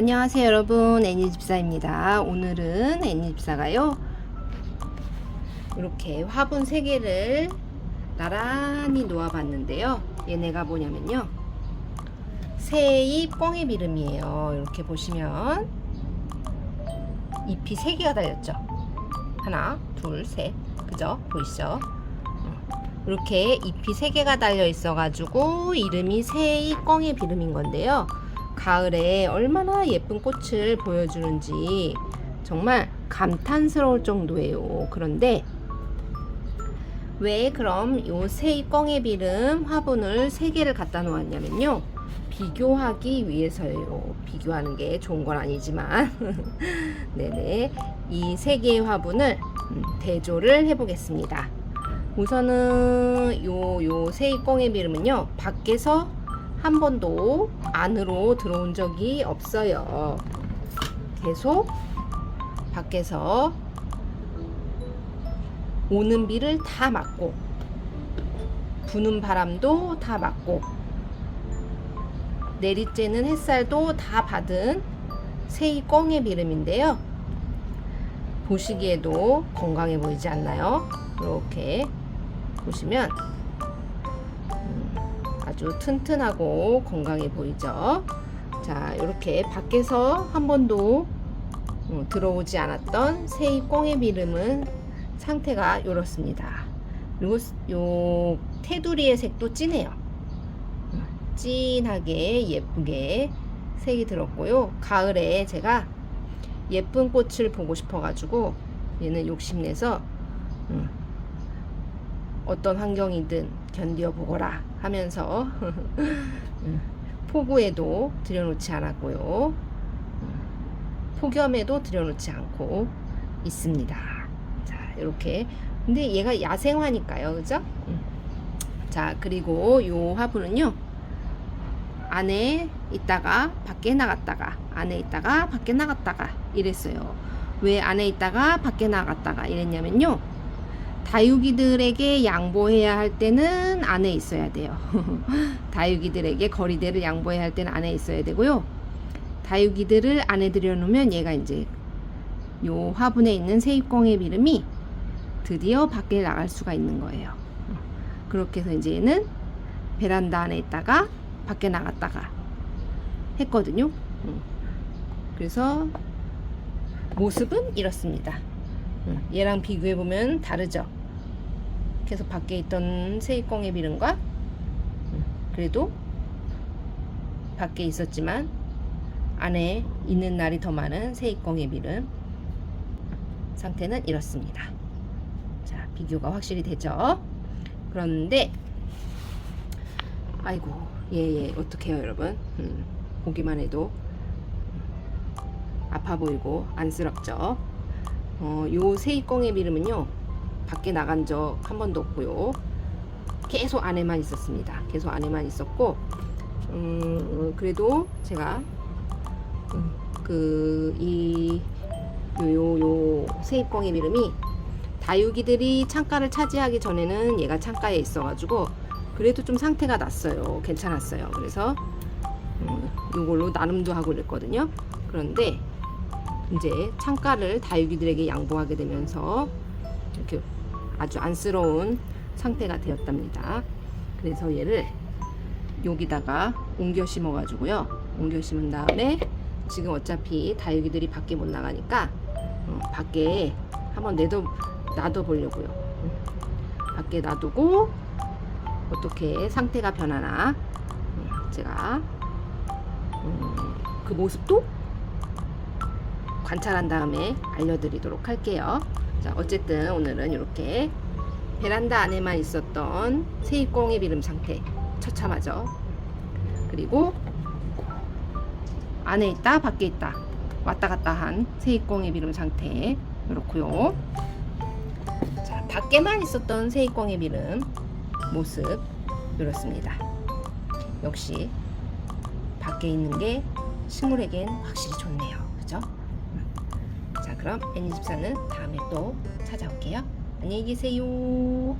안녕하세요 여러분. 애니집사입니다. 오늘은 애니집사가요. 이렇게 화분 3개를 나란히 놓아 봤는데요. 얘네가 뭐냐면요. 새잎 꽁의 비름이에요. 이렇게 보시면 잎이 3개가 달렸죠. 하나 둘셋. 그죠? 보이시죠? 어, 이렇게 잎이 3개가 달려 있어 가지고 이름이 새잎 꽁의 비름인 건데요 가을에 얼마나 예쁜 꽃을 보여주는지 정말 감탄스러울 정도예요. 그런데 왜 그럼 요 세입 꽁의 비름 화분을 세 개를 갖다 놓았냐면요. 비교하기 위해서예요. 비교하는 게 좋은 건 아니지만. 네네. 이 세 개의 화분을 음, 대조를 해보겠습니다. 우선은 요, 요 세입 꽁의 비름은요. 밖에서 한 번도 안으로 들어온 적이 없어요. 계속 밖에서 오는 비를 다 막고 부는 바람도 다 막고 내리쬐는 햇살도 다 받은 새이 꽁의 비름인데요. 보시기에도 건강해 보이지 않나요? 이렇게 보시면 아주 튼튼하고 건강해 보이죠. 자, 이렇게 밖에서 한 번도 어, 들어오지 않았던 새잎 꽁의 비름은 상태가 이렇습니다. 그리고 요 테두리의 색도 진해요. 어, 진하게 예쁘게 색이 들었고요. 가을에 제가 예쁜 꽃을 보고 싶어가지고 얘는 욕심내서 음, 어떤 환경이든 견뎌 보거라 하면서 음, 폭우에도 들여놓지 않았고요. 음, 폭염에도 들여놓지 않고 있습니다. 자, 이렇게. 근데 얘가 야생화니까요. 그죠? 음. 자, 그리고 요 화분은요. 안에 있다가 밖에 나갔다가 안에 있다가 밖에 나갔다가 이랬어요. 왜 안에 있다가 밖에 나갔다가 이랬냐면요. 다육이들에게 양보해야 할 때는 안에 있어야 돼요. 다육이들에게 거리대를 양보해야 할 때는 안에 있어야 되고요. 다육이들을 안에 들여놓으면 얘가 이제 요 화분에 있는 세입공의 비름이 드디어 밖에 나갈 수가 있는 거예요. 그렇게 해서 이제 얘는 베란다 안에 있다가 밖에 나갔다가 했거든요. 그래서 모습은 이렇습니다. 얘랑 비교해 보면 다르죠. 계속 밖에 있던 세입공의 비름과 그래도 밖에 있었지만 안에 있는 날이 더 많은 세입공의 비름 상태는 이렇습니다. 자, 비교가 확실히 되죠. 그런데 아이고 예예 예, 어떡해요 여러분 음, 보기만 해도 아파 보이고 안쓰럽죠. 어, 요 세입공의 비름은요 밖에 나간 적 한 번도 없고요. 계속 안에만 있었습니다. 계속 안에만 있었고 음, 그래도 제가 음, 그이 요요 세입공의 비름이 다육이들이 창가를 차지하기 전에는 얘가 창가에 있어가지고 그래도 좀 상태가 났어요. 괜찮았어요. 그래서 음, 요걸로 나눔도 하고 그랬거든요. 그런데 이제 창가를 다육이들에게 양보하게 되면서 이렇게 아주 안쓰러운 상태가 되었답니다. 그래서 얘를 여기다가 옮겨 심어 가지고요. 옮겨 심은 다음에 지금 어차피 다육이들이 밖에 못 나가니까 어, 밖에 한번 내도 놔둬 보려고요. 음, 밖에 놔두고 어떻게 상태가 변하나 음, 제가 음, 그 모습도 관찰한 다음에 알려드리도록 할게요. 자, 어쨌든 오늘은 이렇게 베란다 안에만 있었던 세입공의 비름 상태 처참하죠. 그리고 안에 있다 밖에 있다 왔다 갔다 한 세입공의 비름 상태 이렇고요. 자, 밖에만 있었던 세입공의 비름 모습 이렇습니다. 역시 밖에 있는 게 식물에겐 확실히 좋네요. 그죠? 그럼 애니집사는 다음에 또 찾아올게요. 안녕히 계세요.